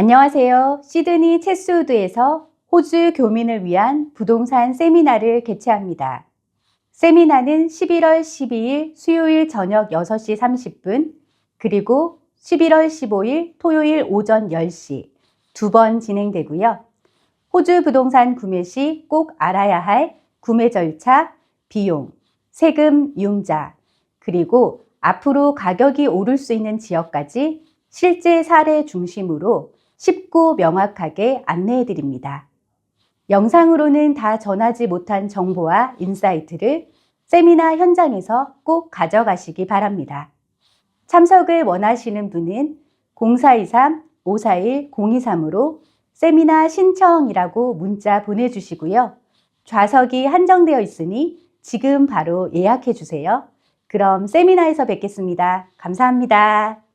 안녕하세요. 시드니 체스우드에서 호주 교민을 위한 부동산 세미나를 개최합니다. 세미나는 11월 12일 수요일 저녁 6시 30분, 그리고 11월 15일 토요일 오전 10시 두 번 진행되고요. 호주 부동산 구매 시 꼭 알아야 할 구매 절차, 비용, 세금, 융자, 그리고 앞으로 가격이 오를 수 있는 지역까지 실제 사례 중심으로 쉽고 명확하게 안내해 드립니다. 영상으로는 다 전하지 못한 정보와 인사이트를 세미나 현장에서 꼭 가져가시기 바랍니다. 참석을 원하시는 분은 0423-541-023으로 세미나 신청이라고 문자 보내주시고요. 좌석이 한정되어 있으니 지금 바로 예약해 주세요. 그럼 세미나에서 뵙겠습니다. 감사합니다.